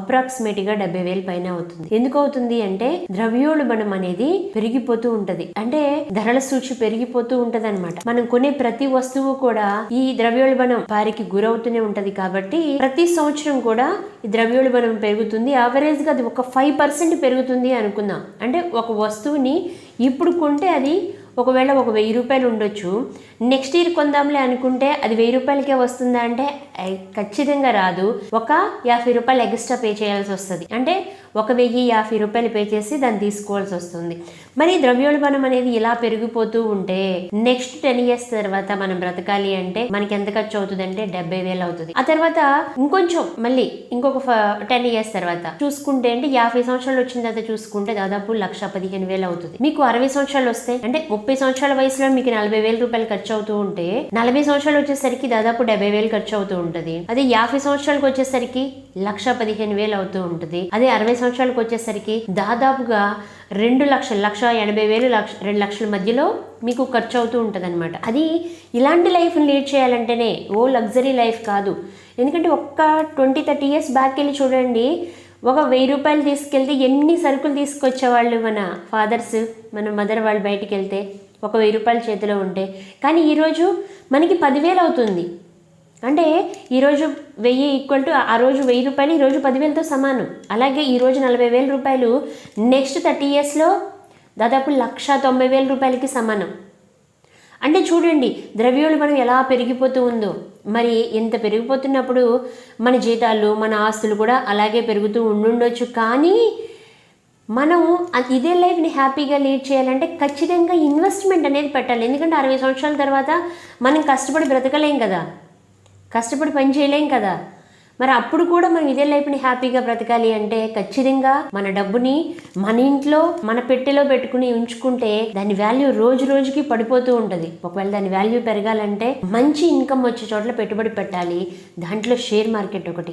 అప్రాక్సిమేట్గా డెబ్బై వేల పైన అవుతుంది. ఎందుకు అవుతుంది అంటే ద్రవ్యోల్బణం అనేది పెరిగిపోతూ ఉంటది. అంటే ధరల సూచి పెరిగిపోతూ ఉంటది అనమాట మనం కొనే ప్రతి వస్తువు కూడా ఈ ద్రవ్యోల్బణం వారికి గురవుతూనే ఉంటది కాబట్టి ప్రతి సంవత్సరం కూడా ఈ ద్రవ్యోల్బణం పెరుగుతుంది. యావరేజ్గా అది ఒక ఫైవ్ పర్సెంట్ పెరుగుతుంది అనుకుందాం. అంటే ఒక వస్తువుని ఇప్పుడు కొంటే అది ఒకవేళ ఒక వెయ్యి రూపాయలు ఉండొచ్చు. నెక్స్ట్ ఇయర్ కొందాంలే అనుకుంటే అది వెయ్యి రూపాయలకే వస్తుందా అంటే ఖచ్చితంగా రాదు. ఒక యాభై రూపాయలు ఎక్స్ట్రా పే చేయాల్సి వస్తుంది. అంటే ఒక వెయ్యి యాభై రూపాయలు పే చేసి దాన్ని తీసుకోవాల్సి వస్తుంది. మరి ద్రవ్యోల్బణం అనేది ఇలా పెరిగిపోతూ ఉంటే నెక్స్ట్ టెన్ ఇయర్స్ తర్వాత మనం బ్రతకాలి అంటే మనకి ఎంత ఖర్చు అవుతుంది అంటే డెబ్బై వేలు అవుతుంది. ఆ తర్వాత ఇంకొంచెం మళ్ళీ ఇంకొక టెన్ ఇయర్స్ తర్వాత చూసుకుంటే అంటే యాభై సంవత్సరాలు వచ్చిన తర్వాత చూసుకుంటే దాదాపు లక్ష పదిహేను వేలు అవుతుంది. మీకు అరవై సంవత్సరాలు వస్తే అంటే ముప్పై సంవత్సరాల వయసులో మీకు నలభై వేల రూపాయలు ఖర్చు అవుతూ ఉంటే నలభై సంవత్సరాలు వచ్చేసరికి దాదాపు డెబ్బై వేలు ఖర్చు అవుతూ ఉంటుంది. అదే యాభై సంవత్సరాలకు వచ్చేసరికి లక్ష పదిహేను వేలు అవుతూ ఉంటుంది. అదే అరవై సంవత్సరాలకు వచ్చేసరికి దాదాపుగా రెండు లక్షలు లక్ష ఎనభై వేలు లక్ష రెండు లక్షల మధ్యలో మీకు ఖర్చు అవుతూ ఉంటుంది అనమాట అది ఇలాంటి లైఫ్ని లీడ్ చేయాలంటేనే ఓ లగ్జరీ లైఫ్ కాదు. ఎందుకంటే ఒక్క ట్వంటీ థర్టీ ఇయర్స్ బ్యాక్ వెళ్ళి చూడండి ఒక వెయ్యి రూపాయలు తీసుకెళ్తే ఎన్ని సరుకులు తీసుకొచ్చేవాళ్ళు మన ఫాదర్స్ మన మదర్ వాళ్ళు బయటికి వెళ్తే? ఒక వెయ్యి రూపాయలు చేతిలో ఉంటే. కానీ ఈరోజు మనకి పదివేలు అవుతుంది. అంటే ఈరోజు వెయ్యి ఈక్వల్ టు ఆ రోజు వెయ్యి రూపాయలు ఈరోజు పదివేలతో సమానం. అలాగే ఈరోజు నలభై వేల రూపాయలు నెక్స్ట్ థర్టీ ఇయర్స్లో దాదాపు లక్ష తొంభై వేల రూపాయలకి సమానం. అంటే చూడండి ద్రవ్యోల్బణం ఎలా పెరిగిపోతూ ఉందో. మరి ఇంత పెరిగిపోతున్నప్పుడు మన జీతాలు మన ఆస్తులు కూడా అలాగే పెరుగుతూ ఉండుండొచ్చు. కానీ మనం ఇదే లైఫ్ని హ్యాపీగా లీడ్ చేయాలంటే ఖచ్చితంగా ఇన్వెస్ట్మెంట్ అనేది పెట్టాలి. ఎందుకంటే అరవై సంవత్సరాల తర్వాత మనం కష్టపడి బ్రతకలేం కదా. కష్టపడి పని చేయలేం కదా. మరి అప్పుడు కూడా మనం ఇదే లైఫ్ని హ్యాపీగా బ్రతకాలి అంటే ఖచ్చితంగా మన డబ్బుని మన ఇంట్లో మన పెట్టెలో పెట్టుకుని ఉంచుకుంటే దాని వాల్యూ రోజు రోజుకి పడిపోతూ ఉంటుంది. ఒకవేళ దాని వాల్యూ పెరగాలంటే మంచి ఇన్కమ్ వచ్చే చోట్ల పెట్టుబడి పెట్టాలి. దాంట్లో షేర్ మార్కెట్ ఒకటి.